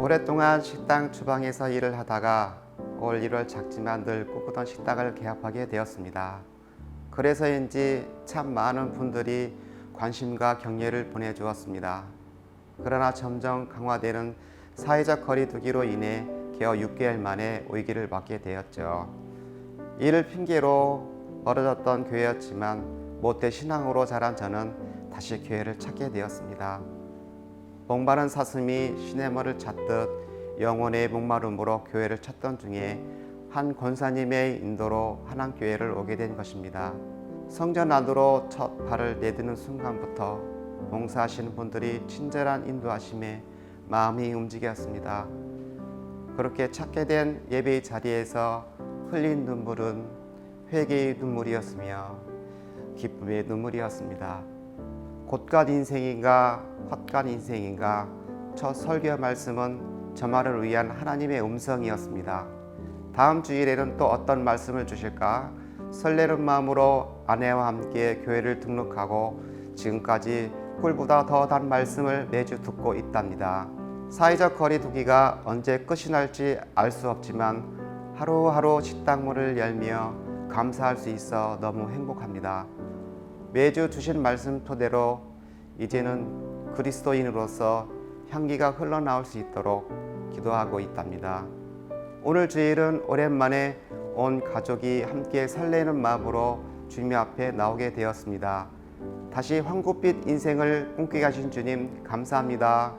오랫동안 식당 주방에서 일을 하다가 올 1월 작지만 늘 꿈꾸던 식당을 개업하게 되었습니다. 그래서인지 참 많은 분들이 관심과 격려를 보내주었습니다. 그러나 점점 강화되는 사회적 거리두기로 인해 개업 6개월 만에 위기를 맞게 되었죠. 이를 핑계로 멀어졌던 교회였지만 못돼 신앙으로 자란 저는 다시 교회를 찾게 되었습니다. 목마른 사슴이 시냇물을 찾듯 영혼의 목마름으로 교회를 찾던 중에 한 권사님의 인도로 한양교회를 오게 된 것입니다. 성전 안으로 첫 발을 내디는 순간부터 봉사하시는 분들이 친절한 인도하심에 마음이 움직였습니다. 그렇게 찾게 된 예배의 자리에서 흘린 눈물은 회개의 눈물이었으며 기쁨의 눈물이었습니다. 곧간 인생인가 헛간 인생인가 첫 설교 말씀은 저만을 위한 하나님의 음성이었습니다. 다음 주일에는 또 어떤 말씀을 주실까 설레는 마음으로 아내와 함께 교회를 등록하고 지금까지 꿀보다 더 단 말씀을 매주 듣고 있답니다. 사회적 거리두기가 언제 끝이 날지 알 수 없지만 하루하루 식당 문을 열며 감사할 수 있어 너무 행복합니다. 매주 주신 말씀 토대로 이제는 그리스도인으로서 향기가 흘러나올 수 있도록 기도하고 있답니다. 오늘 주일은 오랜만에 온 가족이 함께 설레는 마음으로 주님 앞에 나오게 되었습니다. 다시 황급빛 인생을 꿈꾸게 하신 주님 감사합니다.